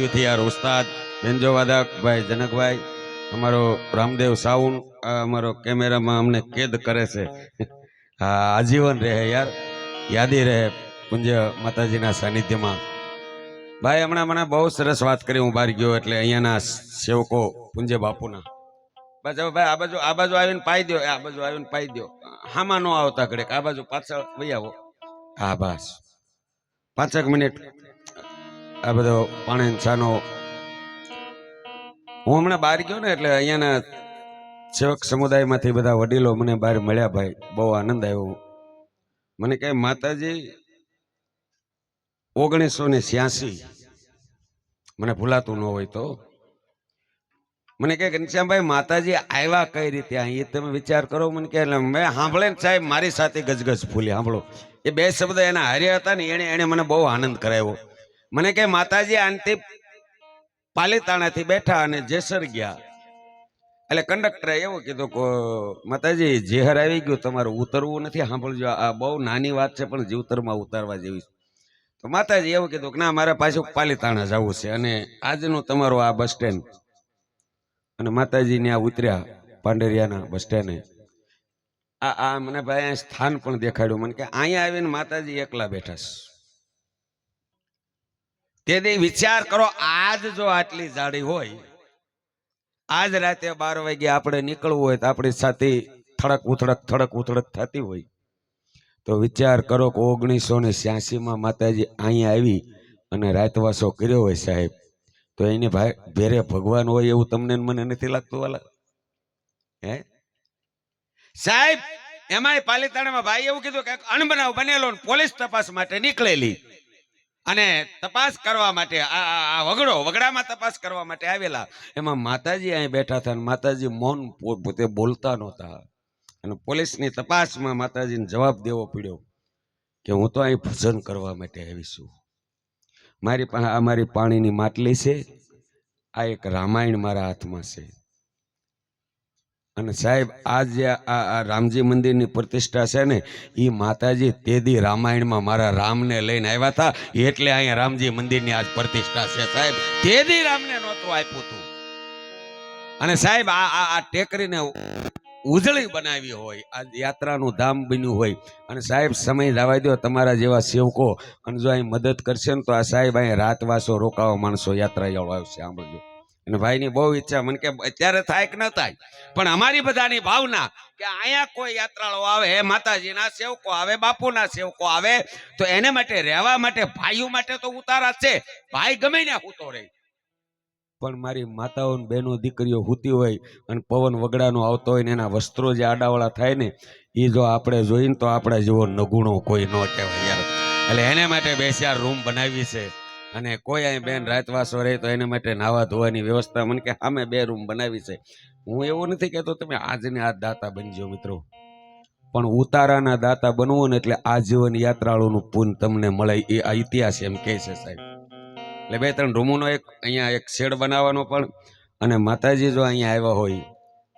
યુથિયાર ઉસ્તાદ. Banjo વાદક ભાઈ જનકભાઈ, અમારો રામદેવ સાઉન અમારો કેમેરામાં અમને કેદ કરે છે. હા, આજીવન રહે યાર, યાદી રહે પુંજ્ય માતાજીના સાનિધ્યમાં. ભાઈ, હમણાં મને બહુ સરસ વાત કરી, હું બહાર ગયો એટલે અહીંયાના સેવકો, પુંજ્ય બાપુના. બસ હવે ભાઈ, આ બાજુ આ બાજુ આવીને પાઈ દો આ બાજુ આવીને પાઈ દો હામાં ન આવતા ઘડેક, આ બાજુ પાછળ વહી આવો. હા, બસ. પાંચેક મિનિટ. આ બધો પાણી છાનો. હું હમણાં બહાર ગયો ને એટલે અહીંયાના સેવક સમુદાયમાંથી બધા વડીલો મને બહાર મળ્યા ભાઈ. બહુ આનંદ આવ્યો મને કહે, માતાજી, ઓગણીસો ને છ્યાસી. મને ભૂલાતું ન હોય તો. મને કહે, ઘનશ્યામભાઈ, માતાજી આવ્યા કઈ રીતે? અહીં તમે વિચાર કરો. મને કહે, એટલે મેં સાંભળે ને સાહેબ, મારી સાથે ગજગજ ફૂલી સાંભળો. એ બે શબ્દ એના હાર્યા હતા ને, એણે એણે મને બહુ આનંદ કરાવ્યો. મને કે માતાજી, આનથી પાલીતાણાથી બેઠા અને જેસર ગયા. એટલે કંડક્ટરે એવું કીધું કે, માતાજી જેહર આવી ગયું, તમારું ઉતરવું નથી. સાંભળજો, આ બહુ નાની વાત છે, પણ જીવતરમાં ઉતારવા જેવી તો માતાજી એવું કીધું કે, ના, મારે પાછું પાલીતાણા જવું છે અને આજનું તમારું આ બસ સ્ટેન્ડ. અને માતાજી ત્યાં ઉતર્યા, પાંડેરિયાના બસ સ્ટેન્ડે. આ આ મને ભાઈ સ્થાન પણ દેખાડ્યું. મને કે અહીંયા આવીને માતાજી એકલા બેઠા છે. તેથી વિચાર કરો, આજ જો આટલી જાડી હોય, આજ રાતે બાર વાગે આપણે નીકળવું હોય તો આપણી સાથે થડક ઉથડક થડક ઉથડક થતી હોય. તો વિચાર કરો કે ઓગણીસો ને માં માતાજી અહીંયા આવી અને રાતવાસો કર્યો હોય સાહેબ. તો એને ભાઈ ભેરે ભગવાન હોય એવું તમને મને નથી લાગતું વાલા? હે? સાહેબ, એમાંય પાલીતાણામાં ભાઈ એવું કીધું કે અણબનાવ બનેલો પોલીસ તપાસ માટે નીકળેલી. અને તપાસ કરવા માટે, આ વગડો, વગડામાં તપાસ કરવા માટે આવેલા. એમાં માતાજી અહીં બેઠા હતા અને માતાજી મૌન પોતે બોલતા નહોતા. અને પોલીસની તપાસમાં માતાજીને જવાબ દેવો પડ્યો કે હું તો અહીં ભજન કરવા માટે આવી છું. મારી પાસે આ મારી પાણીની માટલી છે. આ એક રામાયણ મારા હાથમાં છે. અને સાહેબ, આ જે આ રામજી મંદિરની પ્રતિષ્ઠા છે ને એ માતાજી તેદી રામાયણમાં મારા રામને લઈને આવ્યા હતા. એટલે અહીંયા રામજી મંદિરની આજ પ્રતિષ્ઠા છે સાહેબ. તેદી રામને નહોતું આપ્યું હતું અને સાહેબ, આ આ આ ટેકરીને ઉજળી બનાવી હોય, આ યાત્રાનું ધામ બન્યું હોય. અને સાહેબ, સમય લાવા દો તમારા જેવા સેવકો. અને જો અહીં મદદ કરશે ને, તો આ સાહેબ અહીં રાતવાસો રોકાવા માણસો યાત્રા આવશે. સાંભળજો. અને ભાઈની બહુ ઈચ્છા, મને કે અત્યારે થાય કે ન થાય? પણ અમારી બધાની ભાવના કે અહીંયા કોઈ યાત્રાળુ આવે માતાજીના સેવકો આવે, બાપુના સેવકો આવે, તો એને માટે, રહેવા માટે, ભાઈઓ માટે તો ઉતારા છે. ભાઈ ગમે ને હૂતો રહે. પણ મારી માતાઓ બહેનો દીકરીઓ હૂતી હોય અને પવન વગડાનો આવતો હોય ને એના વસ્ત્રો જે આડાવાળા થાય ને એ જો આપણે જોઈને તો આપણા જેવો નગુણો કોઈ ન કહેવાય યાર. એટલે એને માટે બેસ્યા રૂમ બનાવી છે. અને કોઈ અહીં બેન રાતવાસો રહે તો એના માટે નાવા ધોવાની વ્યવસ્થા મને કે સામે બે રૂમ બનાવી છે. હું એવું નથી કહેતો તમે આજને આ દાતા બનજો મિત્રો. પણ ઉતારાના દાતા બનવું ને એટલે આજીવન યાત્રાળુનું પૂન તમને મળે એ આ ઇતિહાસ એમ કહે છે સાહેબ. એટલે બે ત્રણ રૂમોનો એક, અહીંયા એક શેડ બનાવવાનો પણ અને માતાજી જો અહીંયા આવ્યા હોય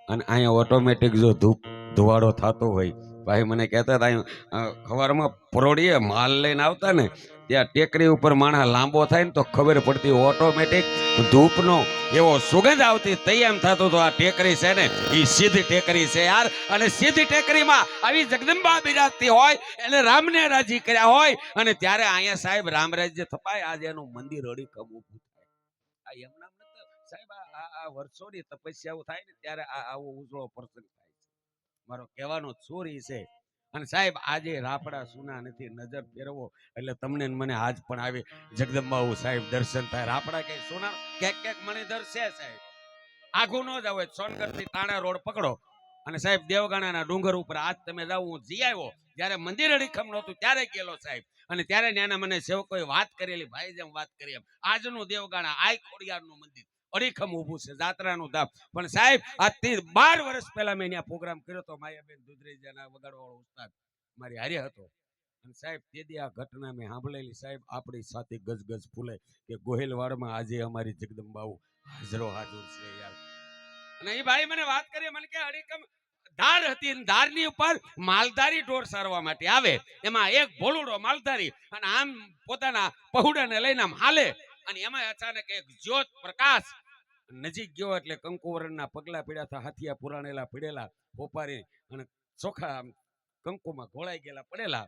અને અહીંયા ઓટોમેટિક જો ધૂપ, ધુવાડો થતો હોય ભાઈ મને કહેતા હતા અહીંયા ખબરમાં પરોડીએ માલ લઈને આવતા ને ત્યાં ટેકરી ઉપર માણસ લાંબો થાય ને તો ખબર પડતી ઓટોમેટિક ધૂપનો એવો સુગંધ આવતી તૈયાર થતો તો આ ટેકરી છે ને એ સીધી ટેકરી છે યાર. અને સીધી ટેકરીમાં આવી જગદંબા બિરાજતી હોય, એને રામને રાજી કર્યા હોય, અને ત્યારે અહીંયા સાહેબ રામરાજ્ય થપાય. આજે એનું મંદિર અડીખમ ઊભું થાય. આ એમના સાહેબ આ આ વર્ષોની તપસ્યાઓ થાય ને ત્યારે આ આવો ઉજળો પ્રસંગ થાય છે. મારો કહેવાનો ચોરી છે. અને સાહેબ, આજે રાપડા સુના નથી, નજર ફેરવો. એટલે તમને મને આજ પણ આવે જગદંબાઓ સાહેબ દર્શન થાય. રાપડા કે સોના? ક્યાંક ક્યાંક મને દર્શે સાહેબ. આઘું ન જાવ સોનગઢથી તાણા રોડ પકડો. અને સાહેબ, દેવગાણાના ડુંગર ઉપર આજ તમે જાવ હું જી આવ્યો. જ્યારે મંદિર અડીખમ નહોતું, ત્યારે ગયેલો સાહેબ. અને ત્યારે ત્યાંના મને સેવકોએ વાત કરેલી, ભાઈ જેમ વાત કરી એમ. આજનું દેવગાણા આય ખોડિયારનું મંદિર. અડીખમ ઊભું છે, જાત્રાનું ધામ. પણ સાહેબ, આજથી બાર વર્ષ પહેલા મેં ત્યાં પ્રોગ્રામ કર્યો હતો, માયાબેન દુધરેજાના વગાડવાળો ઉસ્તાદ. મારી હારે હતો. અને સાહેબ તેથી આ ઘટના મેં સાંભળેલી. સાહેબ, આપણી સાથે ગજગજ ફૂલે કે ગોહિલવાડમાં આજે અમારી જગદંબાઓ હાજરો હાજર છે યાર. અને એ ભાઈ મને વાત કરી, મને કે અડીખમ ધાર હતી અને ધારની ઉપર માલધારી ઢોર સારવા માટે આવે. એમાં એક ભોલુડો માલધારી અને આમ પોતાના પહુડાને લઈને આમ હાલે. અને એમાં અચાનક એક જ્યોત પ્રકાશ નજીક ગયો એટલે કંકુવરણના પગલા પીડ્યા હતા, હાથિયા પુરાણેલા પીડેલા, હોપારી અને ચોખા કંકુમાં ઘોળાઈ ગયેલા પડેલા.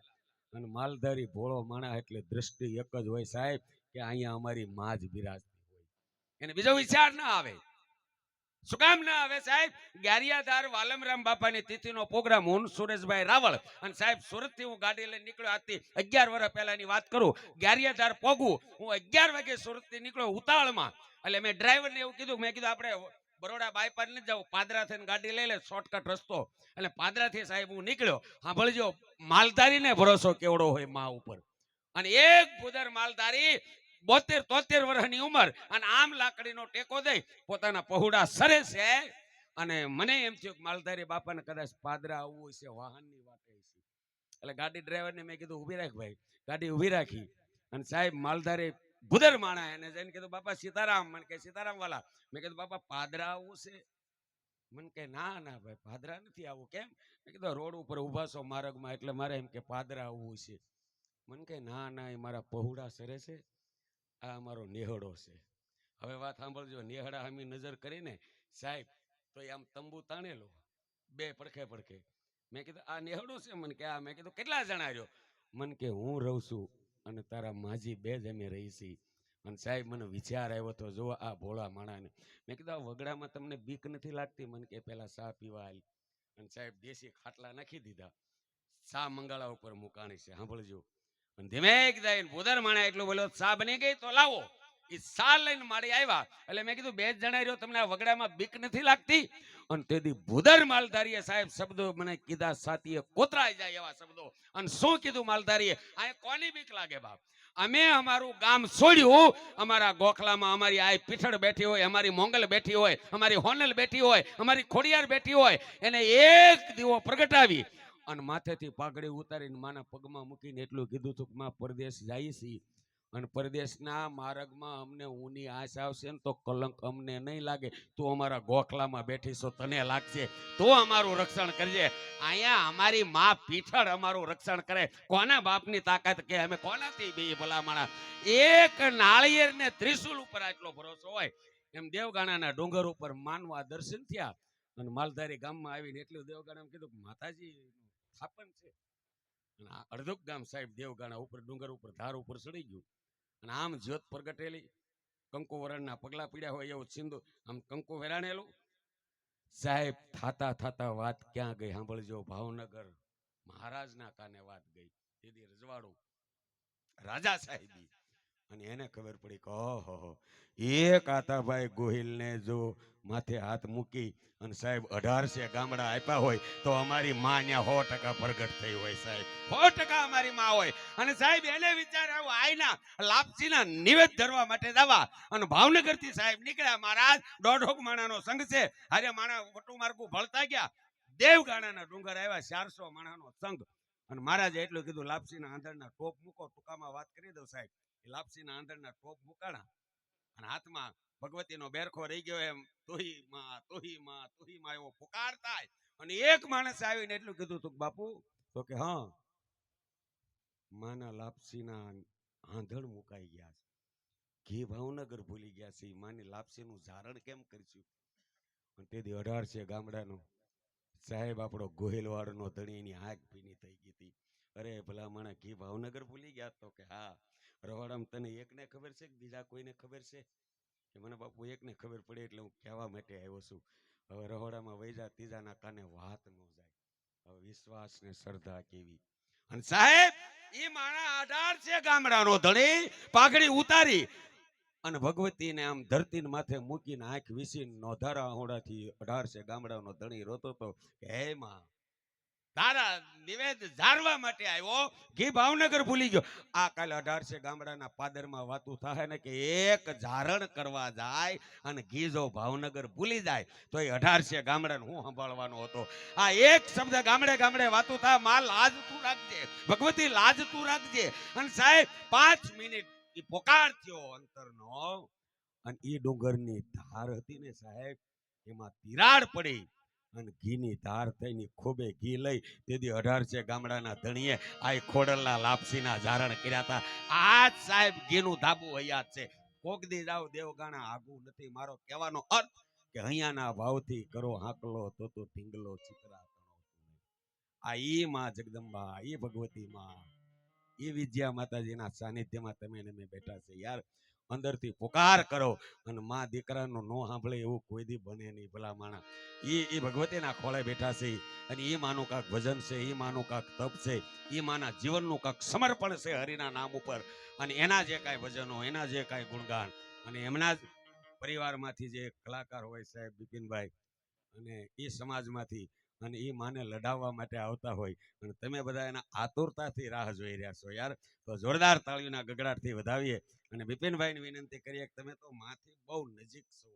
અને માલધારી ભોળો માણા એટલે દ્રષ્ટિ એક જ હોય સાહેબ કે અહીંયા અમારી માં જ બિરાજતી હોય. એને બીજો વિચાર ના આવે. શું કામ ના આવે સાહેબ? ગારિયાધાર વાલમરામ બાપાની તિથિનો પ્રોગ્રામ હું સુરેશભાઈ રાવળ અને સાહેબ સુરતથી હું ગાડી લઈને નીકળ્યો આજથી અગિયાર વર્ષ પહેલાની વાત કરું. ગારિયાધાર પોગું. હું અગિયાર વાગે સુરતથી નીકળ્યો ઉતાવળમાં. એટલે મેં ડ્રાઈવર ને એવું કીધું મેં કીધું આપણે બરોડા બાયપાસ નથી જાવ પાદરા થઈને ગાડી લઈ લે શોર્ટકટ રસ્તો. એટલે પાદરા થી સાહેબ હું નીકળ્યો. સાંભળજો, માલધારીને ભરોસો કેવડો હોય મા ઉપર. અને એક ભૂદર માલધારી બોતેર તોતેર વર્ષની ઉંમર અને આમ લાકડીનો ટેકો દઈ પોતાના પહોળા સરે છે. અને મને એમ થયું કે માલધારી બાપાને કદાચ પાદરા આવવું હશે, વાહનની વાટે હશે એટલે ગાડી ડ્રાઈવરને મેં કીધું ઊભી રાખ ભાઈ. ગાડી ઊભી રાખી. અને સાહેબ, માલધારી ભૂદર માણા એને જઈને કીધું, બાપા, સીતારામ. મને કે સીતારામ વાલા મેં કીધું, બાપા, પાદરા આવવું છે? મને કે ના ના ભાઈ, પાદરા નથી આવું કેમ? મેં કીધું, રોડ ઉપર ઊભા છો માર્ગમાં, એટલે મારે એમ કે પાદરા આવવું છે. મને કે ના ના, એ મારા પહોળા સરે છે. આ અમારો નેહડો છે. હવે વાત સાંભળજો, નેહડા હામી નજર કરીને, સાહેબ, તો એ આમ તંબુ તાણેલો, બે પડખે પડખે. મેં કીધું, આ નેહડો છે? મને કે આ મેં કીધું, કેટલા જણા રહ્યો? મને કે, હું રહું છું અને તારા માજી બે જ અમે રહી છીએ અને સાહેબ, મને વિચાર આવ્યો તો જો આ ભોળા માણાને. મેં કીધું, આ વગડામાં તમને બીક નથી લાગતી? મને કે, પેલા સા પીવા આવી અને સાહેબ, દેશી ખાટલા નાખી દીધા. સા મંગાળા ઉપર મુકાણી છે. સાંભળજો. અને ધીમે જઈને ભૂદર માણા એટલું બોલ્યો, સા બની ગઈ? તો લાવો. એ સા લઈને મારી આવ્યા. એટલે મેં કીધું, બે જ જણા રહ્યો, તમને આ વગડામાં બીક નથી લાગતી? અને તેથી ભૂદર માલધારીએ સાહેબ શબ્દો મને કીધા, સાતીએ કોતરાઈ જાય એવા શબ્દો. અને શું કીધું માલધારીએ? આ કોની બીક લાગે બાપ? અમે અમારું ગામ છોડ્યું. અમારા ગોખલામાં અમારી આય પીઠળ બેઠી હોય, અમારી મોંગલ બેઠી હોય, અમારી હોનલ બેઠી હોય, અમારી ખોડિયાર બેઠી હોય. એને એક દીવો પ્રગટાવી. અને માથેથી પાઘડી ઉતારીને માના પગમાં મૂકીને એટલું કીધું હતું કે માં, પરદેશ જાય છીએ અને પરદેશના માર્ગમાં અમને ઊની આશ આવશે ને તો કલંક અમને નહીં લાગે. તું અમારા ગોખલામાં બેઠી તને લાગશે. તો અમારું રક્ષણ કરજે. અહીંયા અમારી મા પીઠળ અમારું રક્ષણ કરે. કોના બાપની તાકાત કે અમે કોનાથી બે ભલામણા? એક નાળિયેર ને ત્રિશુલ ઉપર આટલો ભરોસો હોય. એમ દેવગાણાના ડુંગર ઉપર માનવા દર્શન થયા. અને માલધારી ગામમાં આવીને એટલું દેવગાણા કીધું માતાજી સ્થાપન છે. અને આ અડધુક ગામ સાહેબ દેવગાણા ઉપર, ડુંગર ઉપર, ધાર ઉપર ચડી ગયું. અને આમ જ્યોત પ્રગટેલી. કંકુ વરણના પગલા પીડ્યા હોય એવું સિંધુ, આમ કંકુ વેરાણેલું. સાહેબ, થાતા થાતા વાત ક્યાં ગઈ? સાંભળજો, ભાવનગર મહારાજના કાને વાત ગઈ? તેથી રજવાડું. રાજા સાહેબી. અને એને ખબર પડી કે ઓહો, એક આતાભાઈ ગોહિલને જો માથે હાથ મૂકી અને સાહેબ અઢારસે ગામડા આપ્યા હોય તો અમારી માં ત્યાં સો ટકા પ્રગટ થઈ હોય સાહેબ. સો ટકા અમારી માં હોય. અને સાહેબ એને વિચાર આવ્યો આઈના લાપસીના નિવેદ ધરવા માટે દાવા અને ભાવનગરથી સાહેબ નીકળ્યા, મહારાજ, દોઢોક માણાનો સંઘ છે. હારે માણા મોટું માર્ગું ભળતા ગયા. દેવગાણાના ડુંગર આવ્યા, ચારસો માણાનો સંઘ. અને મહારાજે એટલું કીધું, લાપસીના આંધળના ટોપ મૂકો, ટૂંકામાં વાત કરી દઉં સાહેબ. લાપસીના આંધળના ટોપ મુકાણા અને હાથમાં ભગવતીનો બેરખો રહી ગયો એમ, તોહી માં તોહી માં તોહી માં એવો પુકારતા અને એક માણસ આવીને એટલું કીધું તું બાપુ, તો કે હા, માના લાપસીના આંધણ મુકાઈ ગયા છે. ઘી ભાવનગર ભૂલી ગયા છે. માની માની લાપસીનું ધારણ કેમ કરશું? અને તેથી અઢાર છે ગામડાનો સાહેબ આપણો ગોહિલવાડનો ધણી એની આંખ ભીની થઈ ગઈ હતી. અરે ભલા માણા ઘી ભાવનગર ભૂલી ગયા? તો કે, હા. રવાડામાં તને એકને ખબર છે કે બીજા કોઈને ખબર છે? કે મને બાપુ એકને ખબર પડે એટલે હું કહેવા માટે આવ્યો છું. હવે રવાડામાં વૈજા ત્રીજાના કાને વાત ન જાય. હવે વિશ્વાસ ને શ્રદ્ધા કેવી? અને સાહેબ એ માણા અઢાર છે ગામડાનો ધણી, પાઘડી ઉતારી. અને ભગવતીને આમ ધરતીને માથે મૂકીને આંખ વિસી નોધારા હોડાથી અઢાર છે ગામડાનો ધણી રોતો તો કે, હે માં તારા નિવેદ ઝારવા માટે આવ્યો, ઘી ભાવનગર ભૂલી ગયો. આ કાલે અઢારસે ગામડાના પાદરમાં વાતું થાય ને કે એક ઝારણ કરવા જાય અને ઘી જો ભાવનગર ભૂલી જાય, તો એ અઢારસે ગામડાને હું સંભાળવાનો હતો. આ એક શબ્દ ગામડે ગામડે વાતું થાયમાં લાજ તું રાખજે, ભગવતી લાજ તું રાખજે. અને સાહેબ, પાંચ મિનિટ એ પોકાર થયો અંતરનો, અને એ ડુંગરની ધાર હતી ને સાહેબ, એમાં તિરાડ પડી. અને ઘીની ધાર થઈને ખોબે ઘી લઈ તેથી અઢારસે ગામડાના ધણીએ આ ખોડલના લાપસીના ધારણ કર્યા હતા. આ સાહેબ ઘીનું ધાબુ હયાત છે. કોક દી જાવ દેવગાણા, આગું નથી મારો કહેવાનો અર્થ કે અહીંયાના ભાવથી કરો હાકલો તો તો ઢીંગલો ચિત્રા આ ઈ માં જગદંબા, ઈ ભગવતી માં એ વિદ્યા માતાજીના સાનિધ્યમાં તમે ને મેં બેઠા છે યાર. અંદરથી પુકાર કરો અને માં દીકરાનો નો સાંભળે એવું કોઈ દી બને નહીં. ભલા માણા એ એ ભગવતીના ખોળે બેઠા છે અને એ માનું કાક ભજન છે, એ માનું કાંક તપ છે, એ માના જીવનનું કાંક સમર્પણ છે હરિના નામ ઉપર. અને એના જે કાંઈ ભજનો, એના જે કાંઈ ગુણગાન અને એમના જ પરિવારમાંથી જે કલાકાર હોય સાહેબ બિપિનભાઈ અને એ સમાજમાંથી અને એ માને લડાવવા માટે આવતા હોય. અને તમે બધા એના આતુરતાથી રાહ જોઈ રહ્યા છો યાર. તો જોરદાર તાળીઓના ગગડાટથી વધાવીએ. અને બિપિનભાઈને વિનંતી કરીએ કે તમે તો માથી બહુ નજીક છો.